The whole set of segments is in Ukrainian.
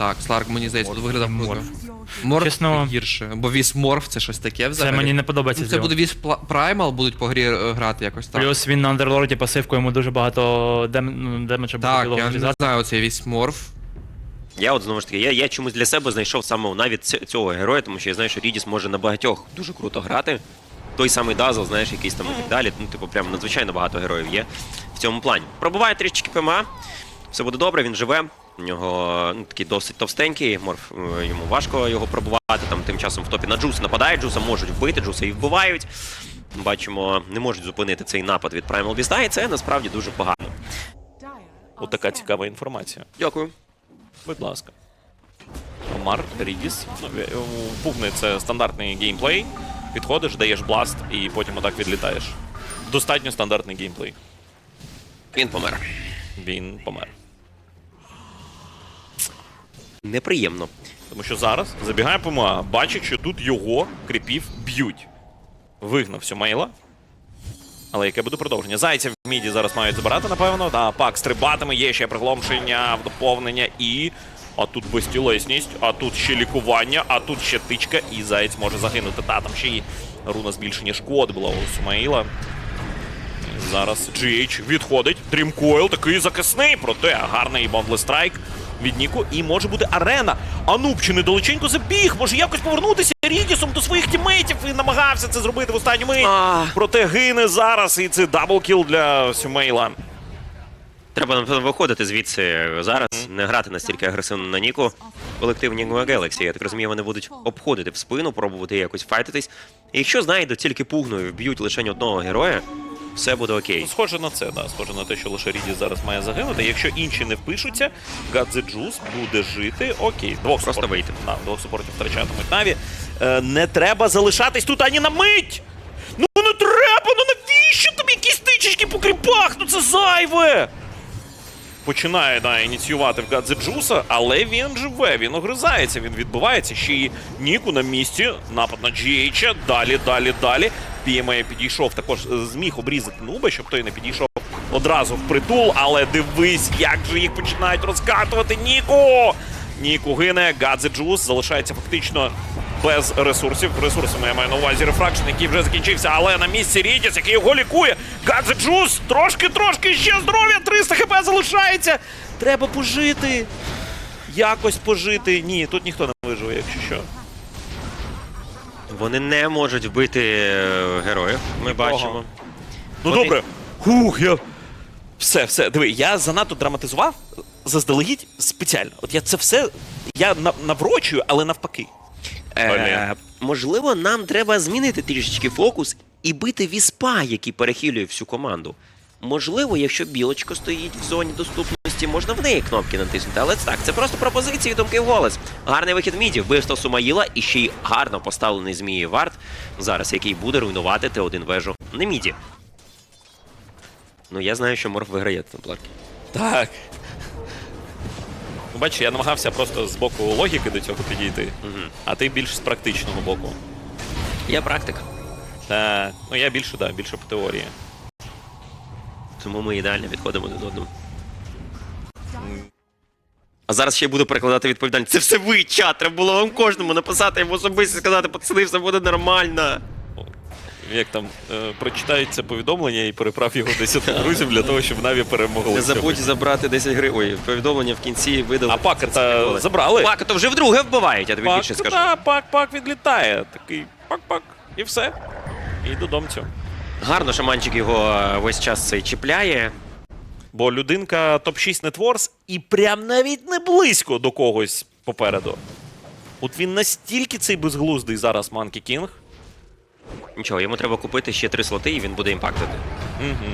Так, Сларк, мені здається, тут виглядав Морф. круто. Морф Чесно- гірше, бо віс морф це щось таке Це взагалі. мені не подобається. Ну, Це буде віс Пла- Праймал, будуть по грі е, грати якось так. Плюс він на андерлорді пасивку, йому дуже багато дем... ну, демеджа буде Так, білого я не знаю, оцей віс морф. Я от знову ж таки, я, я чомусь для себе знайшов саме навіть ц- цього героя, тому що я знаю, що Рідіс може на багатьох дуже круто грати. Той самий Дазл, знаєш, якийсь там і так далі. Ну, типу, прям надзвичайно багато героїв є в цьому плані. Пробуває трішечки ПМА, все буде добре, він живе. У нього ну, такий досить товстенький, морф е, йому важко його пробувати. Там тим часом в топі на Джуса нападає, Джуса можуть вбити, Джуса і вбивають. Бачимо, не можуть зупинити цей напад від Primal Beast, і це насправді дуже погано. От така цікава інформація. Дякую. Будь ласка. Омар, Рідіс. Ну, Пугни це стандартний геймплей. Підходиш, даєш бласт і потім отак відлітаєш. Достатньо стандартний геймплей. Він помер. Він помер. Неприємно. Тому що зараз забігає ПМА, бачить, що тут його кріпів б'ють. Вигнав Сюмейла. Але яке буде продовження? Зайця в міді зараз мають забирати, напевно. Да, пак стрибатиме, є ще пригломшення, доповнення і. А тут безтілесність, а тут ще лікування, а тут ще тичка, і заєць може загинути. Та там ще й руна збільшення шкоди була у Сумаїла. Зараз GH відходить. Дрімкойл такий захисний, проте гарний бомблестрайк від Ніку. І може бути арена. Ануб чи недалеченько забіг. Може якось повернутися Рідісом до своїх тімейтів і намагався це зробити в останню мить. Проте гине зараз, і це даблкіл для Сюмейла. Треба напевно виходити звідси зараз, не грати настільки агресивно на Ніку. Колектив Нігма Galaxy, я так розумію, вони будуть обходити в спину, пробувати якось файтитись. І якщо знайдуть тільки пугною, вб'ють лише одного героя, все буде окей. Схоже на це, да. Схоже на те, що лише Рідіс зараз має загинути. Якщо інші не впишуться, Гадзе Джус буде жити. Окей, двох Просто супортів. вийти. Да, двох супортів втрачатимуть Наві. Е, не треба залишатись тут ані на мить! Ну не треба! Ну навіщо тобі якісь тичечки по кріпах? Ну це зайве! Починає да, ініціювати в Гадзе Джуса, але він живе, він огризається, він відбувається. Ще й Ніку на місці. Напад на GH. Далі, далі, далі. PMA підійшов також е, зміг обрізати Нуба, щоб той не підійшов одразу в притул. Але дивись, як же їх починають розкатувати. Ніку! Ніку гине, Гадзе Джус залишається фактично без ресурсів. Ресурсами я маю на увазі рефракшн, який вже закінчився, але на місці Рідіс, який його лікує. Гадзе Джус трошки-трошки ще здоров'я, 300 хп залишається. Треба пожити. Якось пожити. Ні, тут ніхто не виживе, якщо що. Вони не можуть вбити е, героїв. Ми бачимо. Ну Вони- добре. Хух, я. Все, все, диви, я занадто драматизував заздалегідь спеціально. От я це все я на- наврочую, але навпаки. Е, можливо, нам треба змінити трішечки фокус і бити віспа, який перехилює всю команду. Можливо, якщо білочка стоїть в зоні доступності, можна в неї кнопки натиснути. Але це так, це просто пропозиції, думки в голос. Гарний вихід міді, вбивство Сумаїла і ще й гарно поставлений змії варт зараз, який буде руйнувати Т1 вежу на міді. Ну я знаю, що Морф виграє темпларки. Так. Ну, бачиш, я намагався просто з боку логіки до цього підійти, а ти більш з практичного боку. Я практик, Так, ну я більше, да, більше по теорії. Тому ми ідеально відходимо один одному. А зараз ще й буду перекладати відповідальність. Це все ви, чат. Треба було вам кожному написати йому особисто і сказати, пацани, все буде нормально. Як там е, прочитають це повідомлення і переправ його 10 друзів для того, щоб Наві перемогли. Не забудь забрати 10 гривень. Ой, повідомлення в кінці видали. А пака-то забрали. Пака то вже вдруге вбивають, я тобі більше скажу. та, пак, пак відлітає. Такий пак-пак. І все. І додомцю. Гарно шаманчик його е, весь час цей чіпляє. Бо людинка топ-6 нетворс і прям навіть не близько до когось попереду. От він настільки цей безглуздий зараз Манкі Кінг. Нічого, йому треба купити ще три слоти, і він буде імпактити. Угу.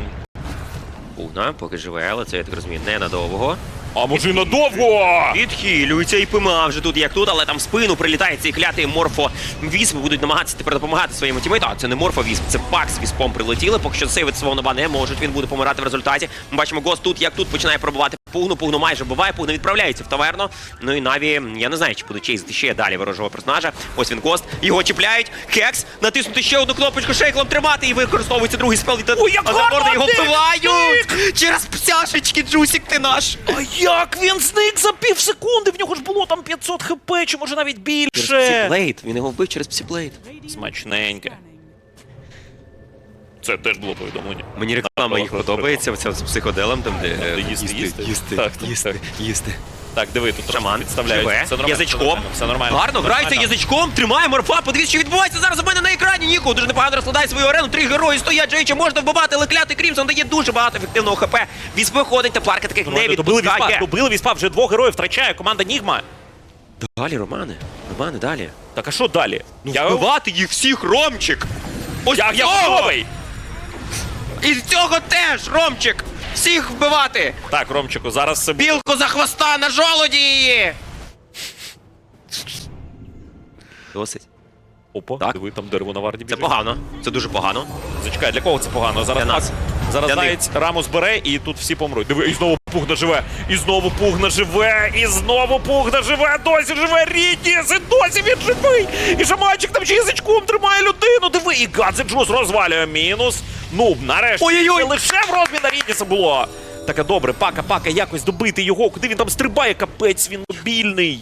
Пугна, поки живе, але це я так розумію, ненадовго. А може і надовго! Відхилюється і пима вже тут як тут, але там спину прилітає цей клятий морфо вісп. Будуть намагатися тепер допомагати своєму тімейту. А це не морфо це пак з віспом прилетіли. Поки що сейвити свого нова не можуть. Він буде помирати в результаті. Ми бачимо Гост тут, як тут починає пробувати Пугну, пугну майже буває, пугну відправляється в таверну. Ну і Наві, я не знаю, чи буде чейзити ще далі ворожого персонажа. Ось він кост. Його чіпляють. Хекс, натиснути ще одну кнопочку шейклом тримати і використовується другий спел Ой, як гарно, його вбивають! Через псяшечки, Джусік ти наш! А як він зник за пів секунди? В нього ж було там 500 хп, чи може навіть Через більше. псіплейт, він його вбив через псіплейт. Смачненьке. Це теж було повідомлення. Мені реклама їх подобається, оця з психоделем, там де е, їсти, їсти. їсти, Так, так, їсти, так. їсти. Так, диви, тут Шаман, підставляють. живе, Все нормально, язичком. Все нормально, все нормально. Гарно, грається язичком, тримає морфа, подивіться, що відбувається зараз у мене на екрані. Ніко дуже непогано розкладає свою арену. Три герої стоять, Джейча можна вбивати, але клятий Крімсон дає дуже багато ефективного хп. Вісп виходить, тепларка таких не добили віспа, відпускає. добили віспа, вже двох героїв втрачає команда Нігма. Далі, Романе, Романе, далі. Так а що далі? Ну, я вбивати їх всіх, Ромчик! Ось я, я готовий! І цього теж, Ромчик! Всіх вбивати! Так, Ромчику, зараз це буде. Білку за хвоста на жолуді її! Досить. Опа, Так. диви, там дерево на варді Це біжить. погано. Це дуже погано. Зачекай, для кого це погано? Зараз Для нас. Зараз Для них. Заєць Рамус бере і тут всі помруть. Диви, і знову Пугна живе, і знову Пугна живе, і знову Пугна живе, досі живе Рідіс, і досі він живий. І Жаманчик там ще язичком тримає людину. Диви, і Гадзе Джус розвалює мінус. Ну, нарешті. Ой-ой-ой! Лише в розміна Рідіса було. Так, а добре, пака, пака, якось добити його. Куди він там стрибає? Капець, він мобільний.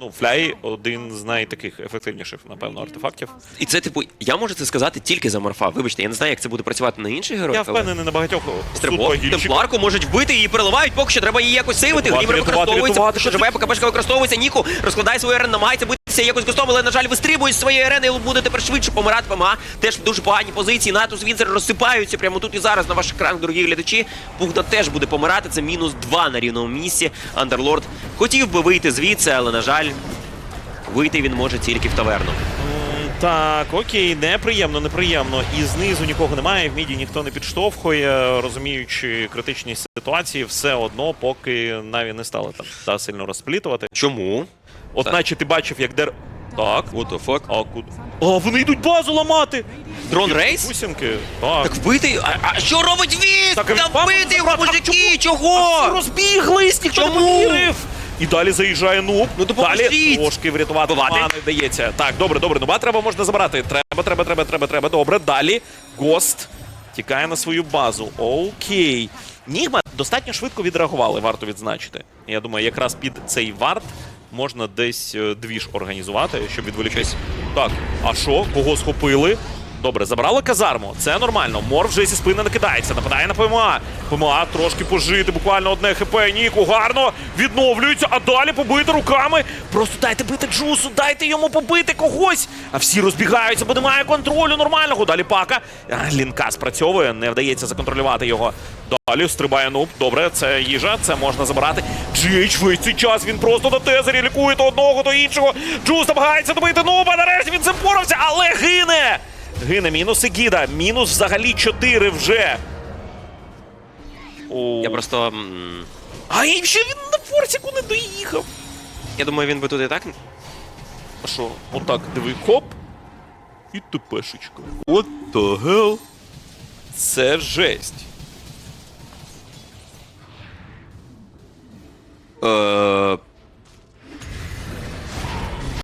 Ну, Фляй один з найтаких ефективніших, напевно, артефактів. І це, типу, я можу це сказати тільки за морфа. Вибачте, я не знаю, як це буде працювати на інших героїв. Я але впевнений на багатьох Стрибок, темпларку можуть вбити, її переливають, поки що треба її якось сейвити. Глімер рятувати, використовується, рятувати, що живе, поки пешка використовується. Ніку розкладає свою арену, намагається битися якось гостом, але, на жаль, вистрибує з своєї арени і буде тепер швидше помирати ПМА. Теж в дуже поганій позиції. Натус Вінзер розсипаються прямо тут і зараз на ваших екранах, дорогі глядачі. Пугна теж буде помирати. Це мінус два на рівному місці. Андерлорд хотів би вийти звідси, але, на жаль, вийти він може тільки в таверну. Так, окей, неприємно, неприємно. І знизу нікого немає, в міді ніхто не підштовхує, розуміючи критичність ситуації, все одно, поки Наві не стали там та сильно розплітувати. Чому? От наче ти бачив, як дер. Так. What the fuck? А куди? А, вони йдуть базу ламати! Дрон рейс? Бусинки. Так. Так вбити. А, а що робить Віс? Так, Та він вам вбити його, забрав. А мужики! Чого? розбіглись, ніхто не Чому? повірив! І далі заїжджає нуб. Ну, допоможіть! Далі трошки врятувати Вбивати? Вдається. Так, добре, добре. Нуба треба можна забрати. Треба, треба, треба, треба, треба. Добре. Далі Гост тікає на свою базу. Окей. Нігма достатньо швидко відреагували, варто відзначити. Я думаю, якраз під цей варт можна десь е, двіж організувати, щоб відволічись. Так, а що? Кого схопили? Добре, забрали казарму. Це нормально. Мор вже зі спини накидається. Нападає на ПМА. ПМА трошки пожити, буквально одне хп. Ніку гарно відновлюється, а далі побити руками. Просто дайте бити джусу, дайте йому побити когось. А всі розбігаються, бо немає контролю нормального. Далі пака. А, лінка спрацьовує, не вдається законтролювати його. Далі стрибає нуб. Добре, це їжа, це можна забирати. Джейч весь цей час він просто на тезері лікує то одного, то іншого. Джус намагається добити нуба. Нарешті він цим впорався, але гине. Гине мінус і гіда. Мінус взагалі 4 вже. О. Я просто. м, А і ще він на форсіку не доїхав. Я думаю, він би тут і так. А що? Отак, диви, хоп. І тупешечка. What the hell? Це жесть. Е,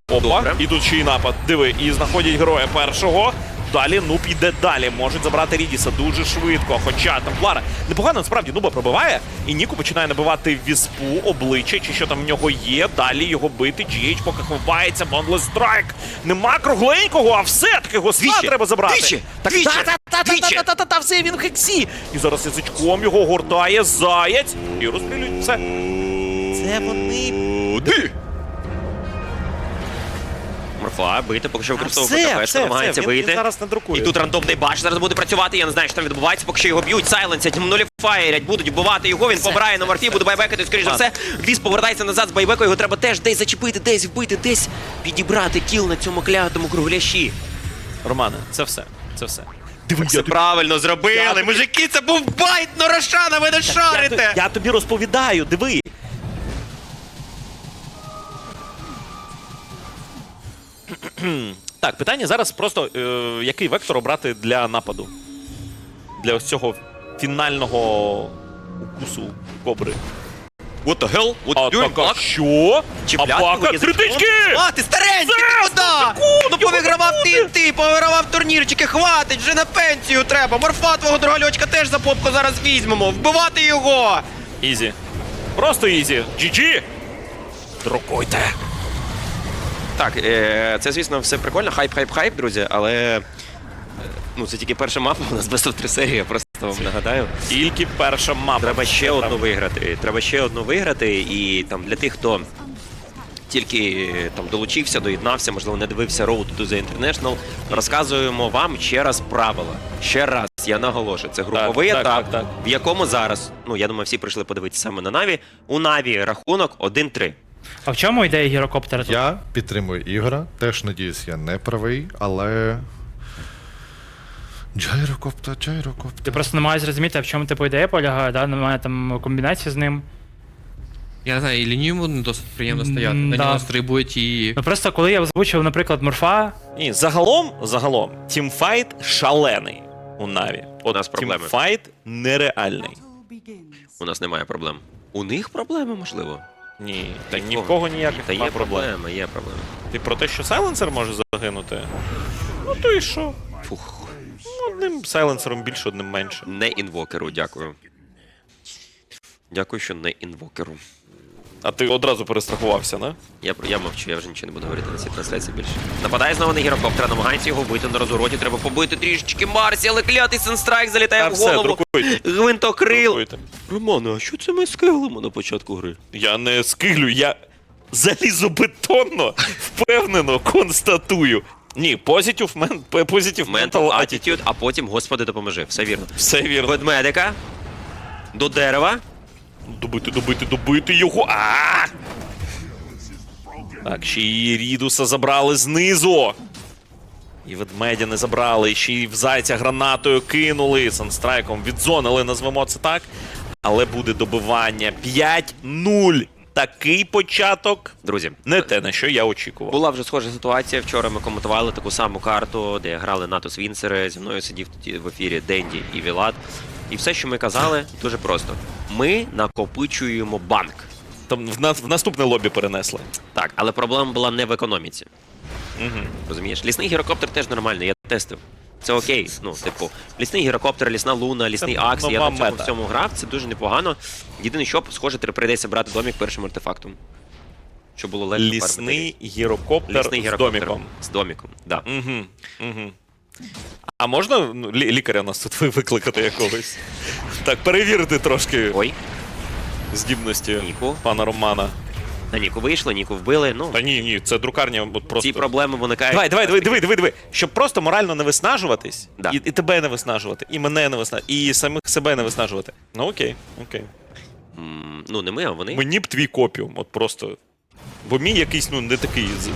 Опа, Добре. і тут ще й напад. Диви, і знаходять героя першого. Далі Нуб іде далі. Можуть забрати Рідіса дуже швидко. Хоча Темплара непогано насправді Нуба пробиває, і Ніку починає набивати віспу, обличчя, чи що там в нього є. Далі його бити. GH поки ховається. Бондлес страйк. Нема кругленького, а все-таки Двічі, треба забрати. двічі, так, двічі, двічі. та-та-та-та-та-та-та, все він в хексі. І зараз язичком його гортає заєць. І розстрілюють все. Це вони. Морфа, бити, поки що використовує що намагається він- він зараз не друкує. І тут рандомний баш зараз буде працювати. Я не знаю, що там відбувається, поки що його б'ють, сайленсять, нуліфаєрять, будуть вбивати його. Він помирає на морфі, буде байбекати, скоріш за все. Віз повертається назад з байбекою, його треба теж десь зачепити, десь вбити, десь підібрати кіл на цьому клятому кругляші. Романе, це все. Це все. Диви, Все правильно зробили. Я- Мужики, це був байт на Рошана, ви не Я, шарите. я тобі розповідаю, диви. так, питання зараз просто е, який вектор обрати для нападу? Для ось цього фінального укусу кобри. What the hell? What you doing, Атака Бак? що? Чіпляти критички! А, ти старенький, ти куди? Ну повигравав ти, ти, повигравав турнірчики, хватить, вже на пенсію треба. Морфа твого дорогольочка теж за попку зараз візьмемо. Вбивати його! Ізі. Просто ізі. GG! Друкуйте. Так, е, це, звісно, все прикольно. Хайп, хайп, хайп, друзі, але. е, Ну, це тільки перша мапа, у нас без of 3 серії, я просто вам нагадаю. Тільки перша мапа. Треба ще одну виграти. Треба ще одну виграти. І там для тих, хто тільки е, там долучився, доєднався, можливо, не дивився Road to the International, розказуємо вам ще раз правила. Ще раз я наголошую, це груповий так, етап, так, так. в якому зараз, ну я думаю, всі прийшли подивитися саме на Наві. У Наві рахунок 1-3. А в чому ідея гірокоптера тут? Я підтримую Ігора. Теж надіюсь, я не правий, але. Джайрокопта, джайрокопта. Ти просто не маєш зрозуміти, в чому типу ідея полягає, да? Немає там комбінації з ним. Я не знаю, і лінію йому не досить приємно стояти. На да. нього стрибують і. Ну просто коли я озвучив, наприклад, морфа, Ні, загалом, загалом, тімфайт шалений у Наві. От нас проблеми. Тімфайт нереальний. У нас немає проблем. У них проблеми, можливо. Ні, та ні в кого ніяких Та є проблем. проблема, є проблема. Ти про те, що сайленсер може загинути? Ну то і що? Фух. Ну, Одним сайленсером більше, одним менше. Не інвокеру, дякую. Дякую, що не інвокеру. А ти одразу перестрахувався, не? Я, я мовчу, я вже нічого не буду говорити на цій трансляції більше. Нападає знову на гірокоптера, намагається його вбити на розвороті. Треба побити трішечки Марсі, але клятий сенстрайк залітає А в все, голову. друкуйте. Гвинтокрил. Друкуйте. Романе, а що це ми скиглимо на початку гри? Я не скиглю, я залізобетонно, впевнено констатую. Ні, positive mental Mental attitude. attitude, а потім, господи, допоможи. Все вірно. Все вірно. Ведмедика. До дерева. Добити, добити, добити його. А! Так, ще і Рідуса забрали знизу. І ведмедя не забрали, ще й в зайця гранатою кинули. Санстрайком відзонили, назвемо це так. Але буде добивання 5-0. Такий початок. Друзі, Не те, на що я очікував. Була вже схожа ситуація. Вчора ми коментували таку саму карту, де грали Натус Вінсери. Зі мною сидів тоді в ефірі Денді і Вілат. І все, що ми казали, дуже просто: ми накопичуємо банк. Там в, нас, в наступне лобі перенесли. Так, але проблема була не в економіці. Угу. Розумієш, лісний гірокоптер теж нормальний, я тестив. Це окей. Ну, типу, лісний гірокоптер, лісна луна, лісний Це акс. Я на цьому мета. всьому грав, це дуже непогано. Єдине, що схоже, тепер прийдеться брати домік першим артефактом. Щоб було легше Лісний гірокоптер лісний з гірокоптер доміком. З доміком, да. Угу, угу. А можна ну, лі- лікаря у нас тут ви- викликати якогось? Так, перевірити трошки Ой, здібності Ніку. пана Романа. на Ніку вийшло, Ніку вбили. Ну, Та ні, ні, це друкарня от просто. ці проблеми виникають. Давай, давай, диви, диви, диви, диви. Щоб просто морально не виснажуватись, Да. і, і тебе не виснажувати, і мене не виснажувати, і самих себе не виснажувати. Ну окей, окей. М, Ну, не ми, а вони. Мені б твій копіум, от просто. Бо мій якийсь, ну, не такий, з-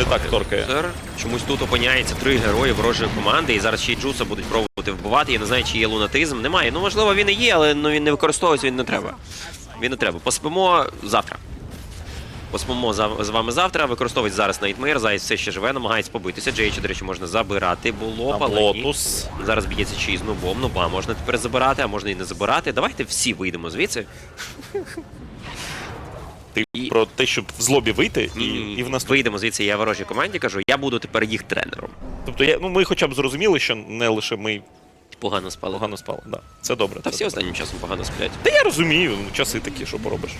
не так торкає. Чомусь тут опиняється три герої ворожої команди, і зараз ще й Джуса будуть пробувати вбивати. Я не знаю, чи є лунатизм. Немає. Ну, можливо, він і є, але ну, він не використовується, він не треба. Він не треба. Поспимо завтра. Поспимо з вами завтра. Використовують зараз Найтмейр. Зайць все ще живе, намагається побитися. Джейча, до речі, можна забирати. Було. Лотус. Зараз б'ється чи з нубом. Нуба можна тепер забирати, а можна і не забирати. Давайте всі вийдемо звідси. Ти І- про те, щоб в злобі вийти і, і в нас. Вийдемо звідси, я ворожій команді кажу, я буду тепер їх тренером. Тобто я, ну, ми хоча б зрозуміли, що не лише ми Погано спали. погано спали. Да. Це добре. Та це всі добре. останнім часом погано сплять. Та я розумію, ну, часи такі, що поробиш.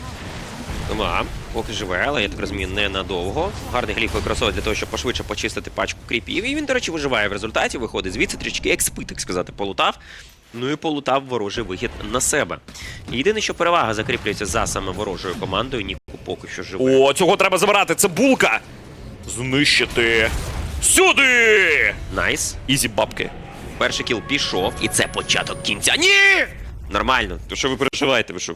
Ну, а, поки живе, але я так розумію, ненадовго. Гарний гліф використовує для того, щоб пошвидше почистити пачку кріпів. І він, до речі, виживає в результаті, виходить звідси трішки експи, так сказати, полутав. Ну і полутав ворожий вихід на себе. Єдине, що перевага закріплюється за саме ворожою командою, Ніку поки що живе. О, цього треба забирати! Це булка! Знищити! Сюди! Найс. Ізі бабки. Перший кіл пішов, і це початок кінця. Ні! Нормально. То що ви переживаєте, ви що?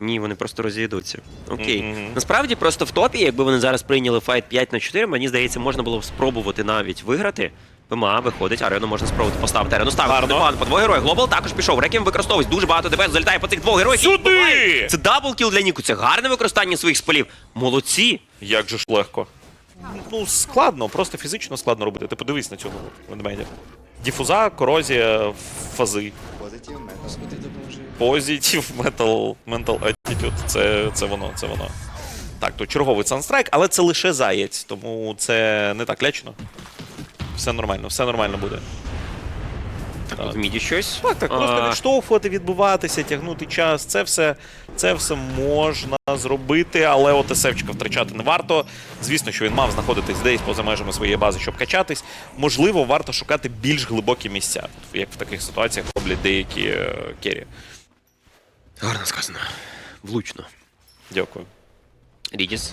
Ні, вони просто розійдуться. Окей. Мгм. Насправді, просто в топі, якби вони зараз прийняли файт 5 на 4, мені здається, можна було б спробувати навіть виграти. ПМА виходить, арену можна спробувати поставити. Арену ставить Гарно. непогано по двох героїв. Глобал також пішов. Рекім використовують дуже багато ДПС, залітає по цих двох героїв. Сюди! Це даблкіл для Ніку. Це гарне використання своїх спалів. Молодці. Як же ж легко. Ну, складно, просто фізично складно робити. Ти подивись на цього ведмедя. Діфуза, корозія, фази. Позитив, допоможи. Positive mental, mental attitude. Це, це воно, це воно. Так, то черговий санстрайк, але це лише заєць, тому це не так лячно. Все нормально, все нормально буде. В міді щось. Так, так, просто А, відштовхувати, відбиватися, тягнути час. Це все, це все можна зробити, але от СФчика втрачати не варто. Звісно, що він мав знаходитись десь поза межами своєї бази, щоб качатись. Можливо, варто шукати більш глибокі місця, як в таких ситуаціях роблять деякі е, кері. Гарно сказано. Влучно. Дякую. Рідіс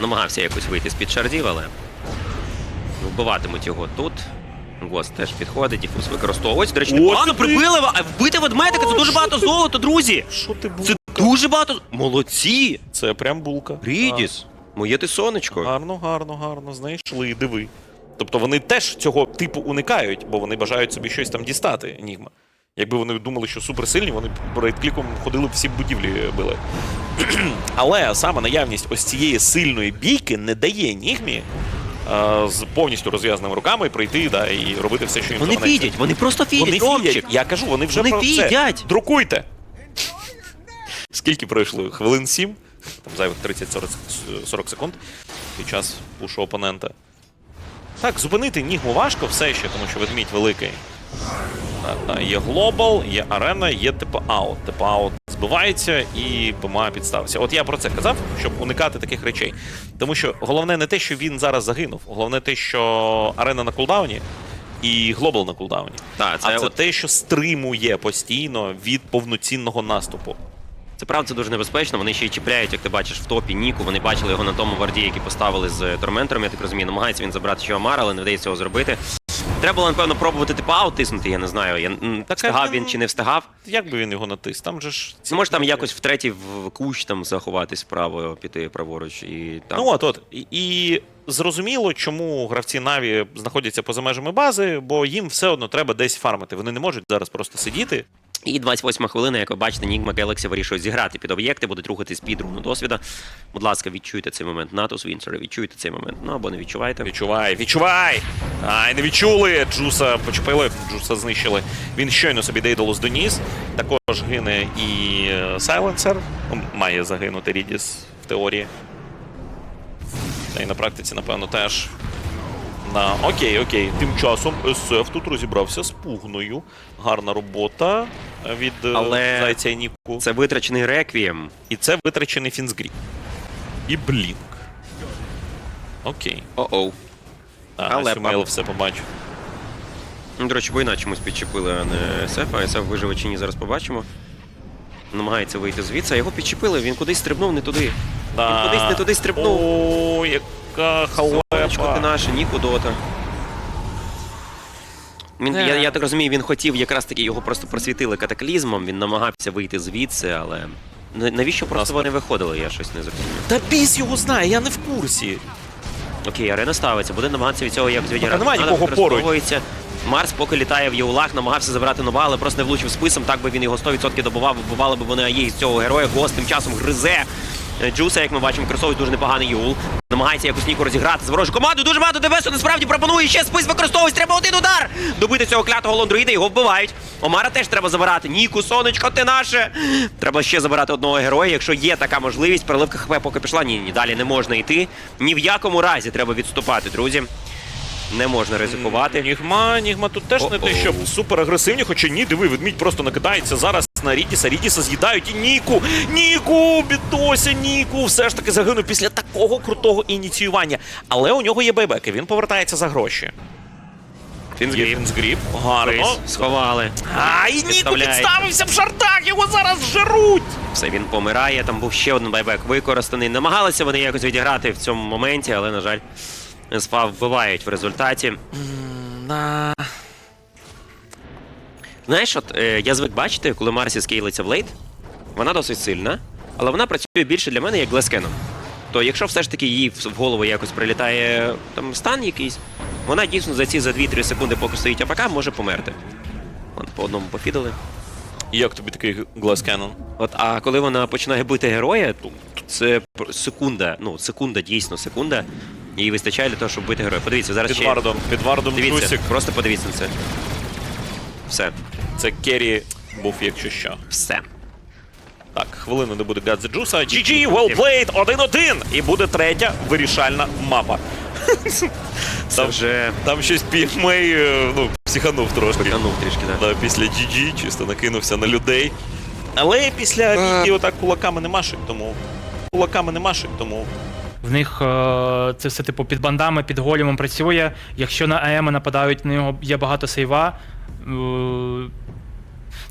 намагався якось вийти з-під шардів, але вбиватимуть його тут. Гост теж підходить, діфуз використовується. До речі, непогано прибили, а вбити ведмедика це дуже багато золота, друзі! Що ти був? Це дуже багато. Молодці! Це прям булка. Рідіс, моє ти сонечко. Гарно, гарно, гарно. Знайшли, диви. Тобто вони теж цього типу уникають, бо вони бажають собі щось там дістати, Енігма. Якби вони думали, що суперсильні, вони б рейдкліком ходили б всі будівлі били. Але саме наявність ось цієї сильної бійки не дає Нігмі з повністю розв'язаними руками прийти да, і робити все, що їм Вони заманеться. фідять, вони просто фідять, Вони Ромчик. фідять. Я кажу, вони вже Вони про це. фідять. Друкуйте. Скільки пройшло? Хвилин 7? Там зайвих 30-40 40 секунд під час пушу опонента. Так, зупинити Нігму важко все ще, тому що ведмідь великий. Так, є глобал, є арена, є типу аут. Типу аут збивається і ПМА підставився. От я про це казав, щоб уникати таких речей. Тому що головне не те, що він зараз загинув, головне те, що арена на кулдауні і глобал на кулдауні. Так, це а це от- те, що стримує постійно від повноцінного наступу. Це правда, це дуже небезпечно. Вони ще й чіпляють, як ти бачиш, в топі Ніку. Вони бачили його на тому варді, який поставили з Торментором, я так розумію. Намагається він забрати ще Омара, але не вдається цього зробити. Треба було, напевно, пробувати типу аут тиснути, я не знаю. Я, м, Так, встигав він чи не встигав. Як би він його натис? Там же ж. Ну, може там якось втретій в кущ там заховатись вправо, піти праворуч і там. Ну от, от. І, і зрозуміло, чому гравці Наві знаходяться поза межами бази, бо їм все одно треба десь фармити. Вони не можуть зараз просто сидіти. І 28 хвилина, як ви бачите, Нігма Galaxy вирішують зіграти під об'єкти, будуть рухатись під руну досвіда. Будь ласка, відчуйте цей момент. Натус Вінсери, відчуйте цей момент. Ну або не відчувайте. Відчувай, відчувай! Ай, не відчули! Джуса почепили, Джуса знищили. Він щойно собі Дейдалус доніс. Також гине і е, Сайленсер. Ну, Має загинути Рідіс в теорії. Та й на практиці, напевно, теж. На окей, окей. Тим часом СФ тут розібрався з пугною. Гарна робота від е, Але Зайця і. Це витрачений реквієм. І це витрачений фінзгріп. І блінк. Окей. О-оу. А, Але Сюмейл все побачив. Ну, до речі, бо чомусь підчепили, а не СФ, а СФ виживе чи ні, зараз побачимо. Намагається вийти звідси, а його підчепили, він кудись стрибнув не туди. Він кудись не туди стрибнув. О, яка Сонечко ти халепа. наше, ні кудота. Він, Да. я, я так розумію, він хотів якраз таки його просто просвітили катаклізмом, він намагався вийти звідси, але. Навіщо просто вони виходили, я щось не зрозумів. Та біс його знає, я не в курсі. Окей, арена ставиться, буде намагатися від цього якось відіграти. немає нікого поруч. Марс поки літає в Єулах, намагався забрати нова, але просто не влучив списом. Так би він його 100% добував, вбивали б вони АЄ з цього героя. Гост тим часом гризе. Е, Джуса, як ми бачимо, використовує дуже непоганий Юл. Намагається якось Ніку розіграти з ворожу команду. Дуже багато ДВСу насправді пропонує ще спис використовують. Треба один удар. Добити цього клятого лондроїда, його вбивають. Омара теж треба забирати. Ніку, сонечко, ти наше. Треба ще забирати одного героя. Якщо є така можливість, переливка ХП поки пішла. Ні, ні, далі не можна йти. Ні в якому разі треба відступати, друзі. Не можна ризикувати. Нігма, Нігма тут теж не те, щоб супер агресивні, хоча ні, диви, ведмідь просто накидається зараз на Рідіса. Рідіса з'їдають і Ніку. Ніку, бідося, Ніку. Все ж таки загинув після такого крутого ініціювання. Але у нього є бейбеки, він повертається за гроші. Фінзгріп. Фінзгріп, гарно. Сховали. А, і Ніку підставився в шартах, його зараз жеруть. Все, він помирає. Там був ще один байбек використаний. Намагалися вони якось відіграти в цьому моменті, але, на жаль, СФА вбивають в результаті. На... Знаєш, от е, я звик бачити, коли Марсі скейлиться в лейт, вона досить сильна, але вона працює більше для мене як глескеном. То якщо все ж таки їй в голову якось прилітає там стан якийсь, вона дійсно за ці за 2-3 секунди, поки стоїть АПК, може померти. Вон по одному пофідали. Як тобі такий Canon? От, а коли вона починає бити героя, то це секунда, ну секунда, дійсно секунда. Їй вистачає для того, щоб бити героя. Подивіться, зараз Під ще вардом, під вардом дивіться, Джусік. просто подивіться на це. Все. Це Керрі. був, якщо що. Все. Так, хвилину не буде Гадзе Джуса. GG, well played, 1-1! І буде третя вирішальна мапа. Це Там, вже там щось PMA, е, ну, психанув трошки. канув трішки, да. Да, після GG чисто накинувся на людей. Але після. GG отак кулаками не машить, тому. Кулаками не машить, тому. В них е, це все типу під бандами, під голімом працює. Якщо на АЕМ нападають, на нього є багато сейва. е,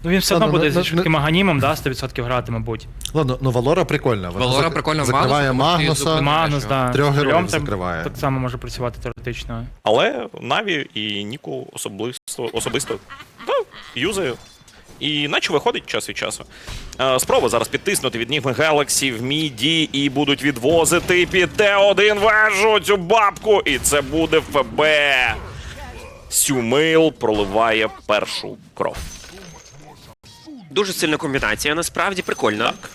Ну він все одно буде не- зі не- швидким аганімом, да, 100% грати, мабуть. Ладно, ну Валора прикольна. Вона Валора зак- прикольна, закриває Магнуса. Магнус, да. Трьох героїв закриває. Так само може працювати теоретично. Але Наві і Ніку особисто, особисто да, юзаю. І наче виходить час від часу. Е, Спроба зараз підтиснути від Нігми Galaxy в міді і будуть відвозити під Т1 вежу цю бабку. І це буде ФБ. Сюмил проливає першу кров. Дуже сильна комбінація, насправді прикольна. Так.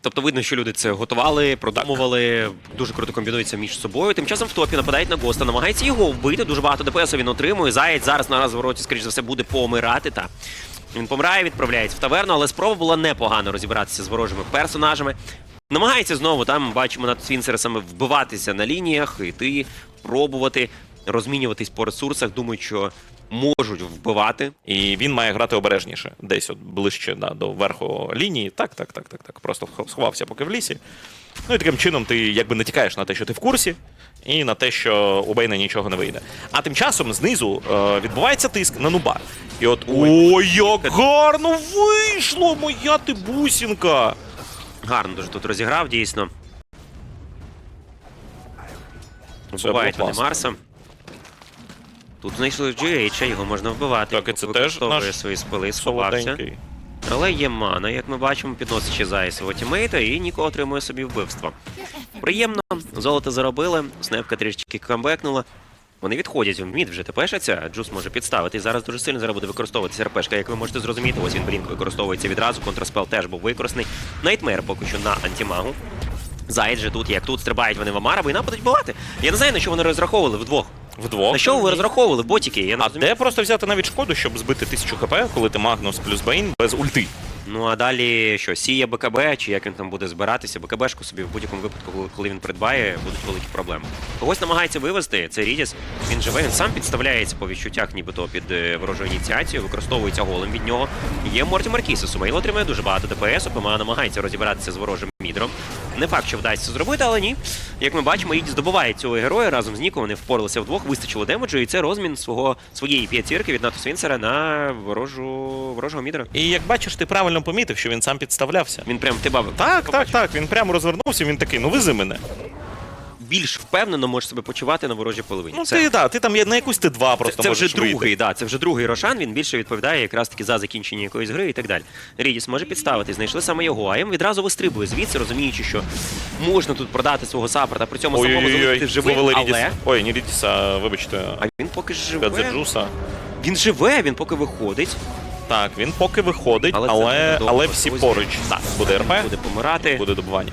Тобто видно, що люди це готували, продумували, дуже круто комбінуються між собою. Тим часом в топі нападають на Госта, намагається його вбити. Дуже багато ДПС він отримує. Заєць зараз на розвороті, скоріш за все, буде помирати. Та він помирає, відправляється в таверну, але спроба була непогано розібратися з ворожими персонажами. Намагається знову там, бачимо над Свінсересами вбиватися на лініях, йти, пробувати, розмінюватись по ресурсах. Думаю, що можуть вбивати. І він має грати обережніше, десь от ближче да, до верху лінії. Так, так, так, так, так. Просто сховався поки в лісі. Ну і таким чином ти якби натякаєш на те, що ти в курсі, і на те, що у Бейна нічого не вийде. А тим часом знизу е, відбувається тиск на нуба. І от ой, як гарно вийшло, моя ти бусінка! Гарно дуже тут розіграв, дійсно. Це Вбивають було вони класно. Марса. Тут знайшли GH, його можна вбивати. Так, і це використовує теж наш свої спили, сховався. Солоденький. Але є мана, як ми бачимо, підносить ще Зая тімейта, і Ніко отримує собі вбивство. Приємно, золото заробили, снепка трішки камбекнула. Вони відходять в мід вже тепешаться, Джус може підставити. І зараз дуже сильно зараз буде використовуватися РПшка, як ви можете зрозуміти. Ось він Блінк використовується відразу. Контрспел теж був використаний. Найтмер поки що на антимагу. Заєць же тут, як тут, стрибають вони в Амараби і нападуть бувати. Я не знаю, на що вони розраховували вдвох. Вдвох. На що ви розраховували, ботики? Я не А розумію. де просто взяти навіть шкоду, щоб збити 1000 хп, коли ти Магнус плюс Бейн без ульти? Ну а далі що, сіє БКБ, чи як він там буде збиратися, БКБшку собі в будь-якому випадку, коли- коли він придбає, будуть великі проблеми. Когось намагається вивести, це Рідіс. Він живе, він сам підставляється по відчуттях, нібито під е, ворожу ініціацію, використовується голим від нього. Є Морті Маркіса. Сумейл отримує дуже багато ДПС, Опема намагається розібратися з ворожим мідром. Не факт, що вдасться зробити, але ні. Як ми бачимо, Рідіс здобуває цього героя разом з Ніко. Вони впоралися вдвох, вистачило демеджу, і це розмін свого своєї п'ятірки від НАТО Свінсера на ворожу ворожого мідра. І як бачиш, ти правильно помітив, що він сам підставлявся. Він прям тебе Так, так, так. Він прямо розвернувся, він такий, ну вези мене. Більш впевнено може себе почувати на ворожій половині. Ну це, ти да, ти там є на якусь ти два це, просто це вже можеш вийти. другий, да, це вже другий Рошан. Він більше відповідає якраз таки за закінчення якоїсь гри і так далі. Рідіс може підставити, знайшли саме його, а їм відразу вистрибує звідси, розуміючи, що можна тут продати свого саппорта, при цьому самому залишити живим, але Рідіс. Ой, не Рідіс, а вибачте, а він поки живе. Він живе, він поки виходить. Так, він поки виходить, Але але, але, всі поруч. Так, буде РП, Буде помирати. буде добування.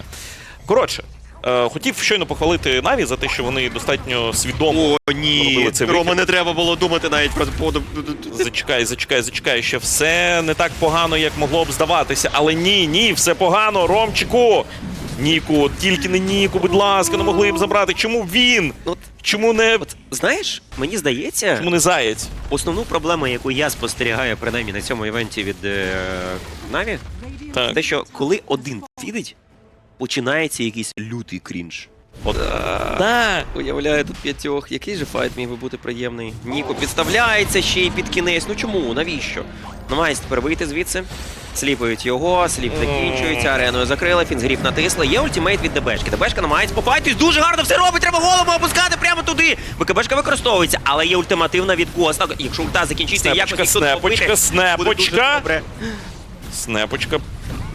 Коротше, хотів щойно похвалити Наві за те, що вони достатньо свідомо О, ні, цей Рома, не треба було думати навіть про. Зачекай, зачекай, зачекай, ще все не так погано, як могло б здаватися. Але ні, ні, все погано, Ромчику. Ніку, тільки не Ніку, будь ласка, не могли б забрати. Чому він? От, Чому не, от знаєш, мені здається, чому не заєць? Основну проблему, яку я спостерігаю принаймні на цьому івенті від е, Наві, Так. те, що коли один фідить, починається якийсь лютий крінж. От, да. Уявляю тут п'ятьох, який же файт міг би бути приємний. Ніко підставляється ще й під кінець. Ну чому? Навіщо? Намагається тепер вийти звідси. Сліпають його, сліп закінчується, ареною закрили, фінзгріп натисли. Є ультимейт від ДБшки. ДБшка намагається попайтись, дуже гарно все робить, треба голову опускати прямо туди. БКБшка використовується, але є ультимативна від Госта. Якщо ульта закінчиться, Снепочка, якось їх тут снепочка, побити, снепочка. буде дуже добре. Снепочка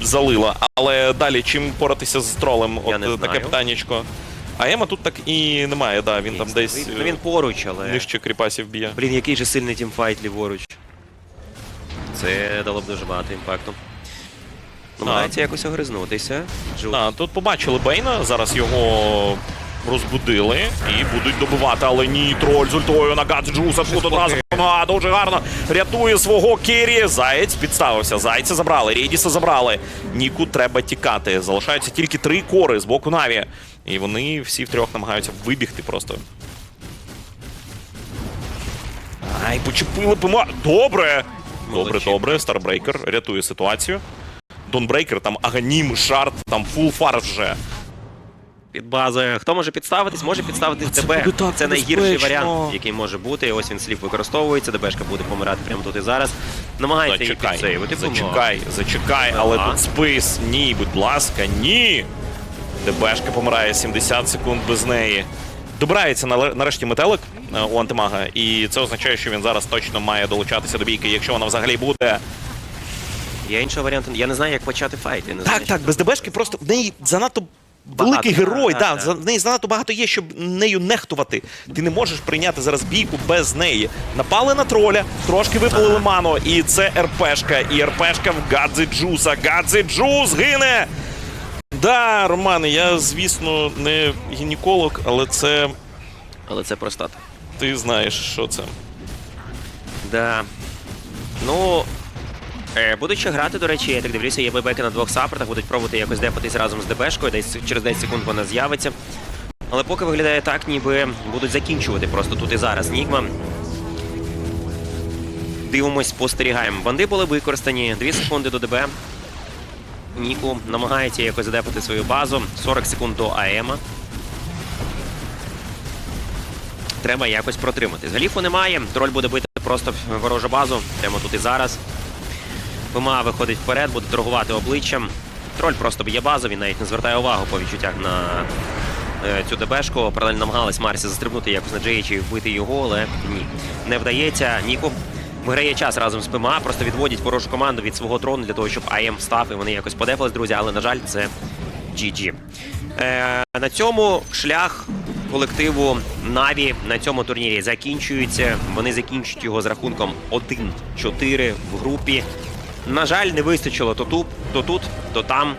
залила. Але далі чим поратися з тролем? Я От не е, таке знаю. питаннячко. А Ема тут так і немає, да, він там десь Ну, він поруч, але. е, нижче кріпасів б'є. Блін, який же сильний тімфайт ліворуч. Це дало б дуже багато імпакту. Намагається якось огризнутися. Джуд. А, тут побачили Бейна, зараз його розбудили і будуть добивати, але ні, троль з ультою на Гаджуса тут одразу а, дуже гарно рятує свого Кірі. Заєць підставився. Зайця забрали, Рідіса забрали. Ніку треба тікати. Залишаються тільки три кори з боку Наві. І вони всі втрьох намагаються вибігти просто. Ай, почепили ПМА. Добре! Добре, добре. Старбрейкер рятує ситуацію. Донбрейкер, там Аганім, Шарт, там фул фар вже. Під базою. Хто може підставитись? Може підставитись Це ДБ. буде так Це найгірший варіант, який може бути. Ось він сліп використовується. ДБшка буде помирати прямо тут і зараз. Намагається її Зачекай, підсейвити. зачекай, зачекай, але Ага. тут спис. Ні, будь ласка, ні. ДБшка помирає 70 секунд без неї. Добирається нарешті метелик е, у антимага, і це означає, що він зараз точно має долучатися до бійки, якщо вона взагалі буде. Є іншого варіанту. Я не знаю, як почати файт. Я не знаю, Так, так, без ДБшки просто в неї занадто великий герой. так, Да, так. В неї занадто багато є, щоб нею нехтувати. Ти не можеш прийняти зараз бійку без неї. Напали на троля, трошки випалили ману, і це РПшка. І РПшка в Гадзи Джуса. Гадзи Джус гине! Да, Романе, я, звісно, не гінеколог, але це Але це простата. ти знаєш, що це. Да. Ну. Е, будучи грати, до речі, я так дивлюся, є бейбеки на двох саппортах, будуть пробувати якось депатись разом з ДБшкою, десь через 10 секунд вона з'явиться. Але поки виглядає так, ніби будуть закінчувати просто тут і зараз Нігма. Дивимось, спостерігаємо. Банди були використані. 2 секунди до ДБ. Ніку намагається якось задепати свою базу. 40 секунд до АЕМа. Треба якось протримати. Галіфу немає. Троль буде бити просто ворожу базу. Прямо тут і зараз. ПМА виходить вперед, буде торгувати обличчям. Троль просто б'є базу, він навіть не звертає увагу по відчуттях на е, цю ДБшку. Паралельно намагалась Марсі застрибнути якось на Джеїчі і вбити його, але ні. Не вдається. Ніку виграє час разом з ПМА, просто відводять ворожу команду від свого трону для того, щоб АМ встав і вони якось подефались, друзі, але, на жаль, це GG. Е, на цьому шлях колективу Наві на цьому турнірі закінчується. Вони закінчують його з рахунком 1-4 в групі. На жаль, не вистачило то тут, то тут, то там.